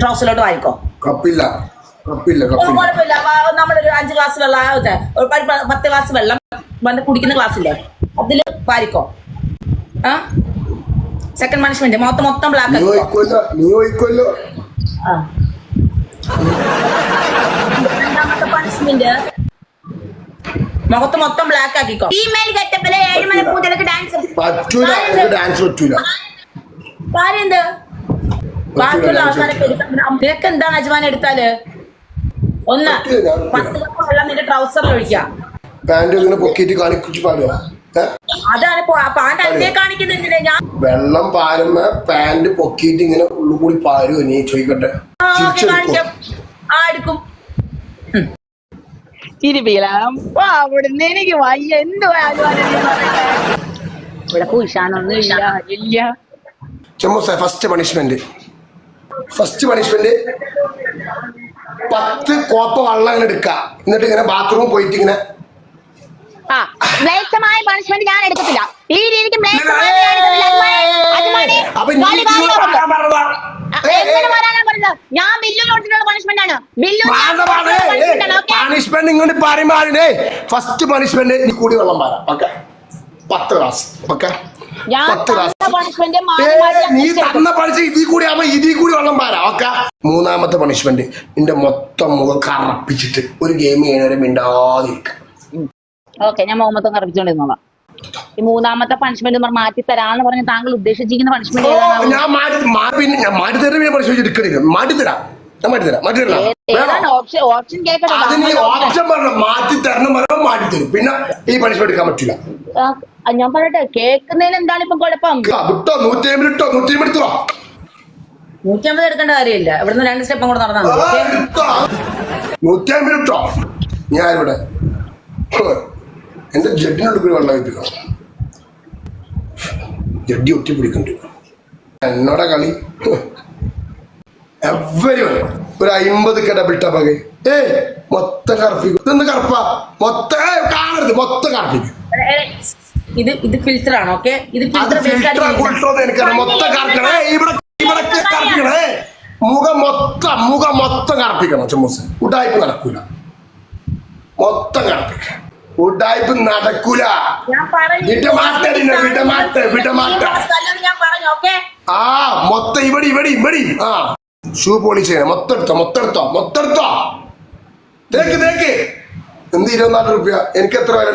ട്രൗസറിലോട്ട് വായിക്കോ. കപ്പില്ല കപ്പില്ല കപ്പില്ല. കുഴപ്പമില്ല. അപ്പൊ നമ്മളൊരു അഞ്ച് ഗ്ലാസ് വെള്ളം ഒരു പത്ത് ഗ്ലാസ് വെള്ളം വന്ന് കുടിക്കുന്ന ഗ്ലാസ്സില്ലേ? അതിൽ വാരിക്കോ. ആ? സെക്കൻഡ് പണിഷ്മെന്റ് മൊത്തം മൊത്തം ബ്ലാക്ക് നീ ആക്കിക്കോ നീ ഒഴിക്കുമല്ലോ ആ. രണ്ടാമത്തെ പണിഷ്മെന്റ് മുഖത്ത് മൊത്തം ബ്ലാക്ക് ആക്കിക്കോ. ഫീമെയിൽ ഗെറ്റപ്പിൽ ഏഴുമല പൂജലക്ക് ഡാൻസ് പറ്റൂല. എനിക്ക് ഡാൻസ് പറ്റൂല. കാര്യം എന്ത്? ബാക്കിയുള്ള നിനക്ക് എന്താണ് അജ്മാൻ എടുത്താൽ? ഒന്ന്. പത്ത് കപ്പ് വെള്ളം നിന്റെ ട്രൗസറിൽ ഒഴിക്കാം. പാന്റ്? അതാണ് പാട്ട് അതിനെ കാണിക്കുന്നില്ലേ ഞാൻ വെള്ളം പാരുമ്പോ പാന്റ് പൊക്കിയിട്ട് ഇങ്ങനെ ഉള്ളുകൂടി കൂടി പാരുമോ നീ? ചോദിക്കട്ടെ. ആ, എടുക്കും. ചിരിപ്പിക്കല അവിടുന്ന് എനിക്ക് വയ്യ. എന്ത് ഇവിടെ പൂശാനൊന്നും ഇല്ല. ഇല്ല ചെമ്മൂസ ഫസ്റ്റ് പണിഷ്മെന്റ് ഫസ്റ്റ് പണിഷ്മെന്റ് പത്ത് കോപ്പ വെള്ളം അങ്ങനെ എടുക്ക എന്നിട്ട് ഇങ്ങനെ ബാത്റൂമിൽ പോയിട്ട് ഇങ്ങനെ മ്ലേച്ഛമായ പണിഷ്മെന്റ് ഞാൻ എടുക്കത്തില്ല ഈ രീതിക്ക് ഞാൻ കൊടുത്തിട്ടുള്ള പണിഷ്മെന്റ് ആണ്. ബില്ലു പണിഷ്മെന്റ് ഇങ്ങോട്ട് പറയുമ്പോഴേ ഫസ്റ്റ് പണിഷ്മെന്റ് കൂടി വെള്ളം പാരാ ഓക്കെ. പത്ത് ക്ലാസ് ഓക്കെ? നീ തന്ന പണിച്ച് ഇതിൽ കൂടി ആവുമ്പോ ഇതിൽ കൂടി വെള്ളം പാരാ. ഓക്കെ. മൂന്നാമത്തെ പണിഷ്മെന്റ് നിന്റെ മൊത്തം മുഖം കറപ്പിച്ചിട്ട് ഒരു ഗെയിം ചെയ്യണവരെ മിണ്ടാതിരിക്കും. ഓക്കെ ഞാൻ മുഹമ്മദ് കറപ്പിച്ചോണ്ടിരുന്നോളാം. ഈ മൂന്നാമത്തെ പണിഷ്മെന്റ് മാറ്റി തരാന്ന് പറഞ്ഞ താങ്കൾ ഉദ്ദേശിച്ചിരിക്കുന്ന പണിഷ്മെന്റ് ഞാൻ മാറ്റി മാറ്റി തരാം പണിഷ്മെന്റ് എടുക്കണില്ല. മാറ്റി തരാം. ഓപ്ഷൻ പറഞ്ഞു മാറ്റി തരണം പറഞ്ഞാൽ മാറ്റി തരും. പിന്നെ ഈ പണിഷ്മെന്റ് എടുക്കാൻ പറ്റില്ല. ഞാൻ പറയട്ടെ കേൾക്കുന്നതിന് എന്താണ് ഇപ്പൊ കുഴപ്പം? നൂറ്റമ്പത് എടുക്കേണ്ട കാര്യമില്ല. ഇവിടുന്ന് രണ്ട് സ്റ്റെപ്പും കൂടെ നടന്നാൽ എടുത്തോ. ഇട്ടോ? ഞാൻ ഇവിടെ. എന്റെ ജഡ്ഡിനോട് കൂടി വെള്ളം വെപ്പിക്കണം ജഡ്ഡി ഒറ്റി പിടിക്കണ്ടി. എന്നോടെ കളി? എവരും ഒരു അമ്പത് കട ബിൽട്ടപ്പൊക്കെ ഏ മൊത്തം കറപ്പിക്കും. ഇതൊന്ന് കറപ്പാ? മൊത്തം കാണരുത് മൊത്തം കറപ്പിക്കും. ഇത് ഇത് ഫിൽറ്റർ ആണ് ഓക്കെ ഇത് മുഖം മൊത്തം മുഖം മൊത്തം കറപ്പിക്കണം ചുമൂസ് ഉടായ്പ നടക്കൂല. മൊത്തം ഉടായ്പ നടക്കൂല. ആ മൊത്തം ഇവിടെ ഇവിടെ ഇവിടെ ആ. ഷൂ പോളിഷ് ചെയ്യണം. മൊത്തം എടുത്തോ മൊത്തം എടുത്തോ മൊത്തം എടുത്തോ. തേക്ക് തേക്ക്. എന്ത് ഇരുപത്തിനാല് റുപ്യ എനിക്ക് എത്ര വില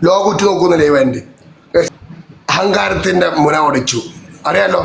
അറിയോ ലോകുറ്റ് നോക്കുന്ന ലൈവ് എന്റെ അഹങ്കാരത്തിന്റെ മുന ഒടിച്ചു അറിയാലോ?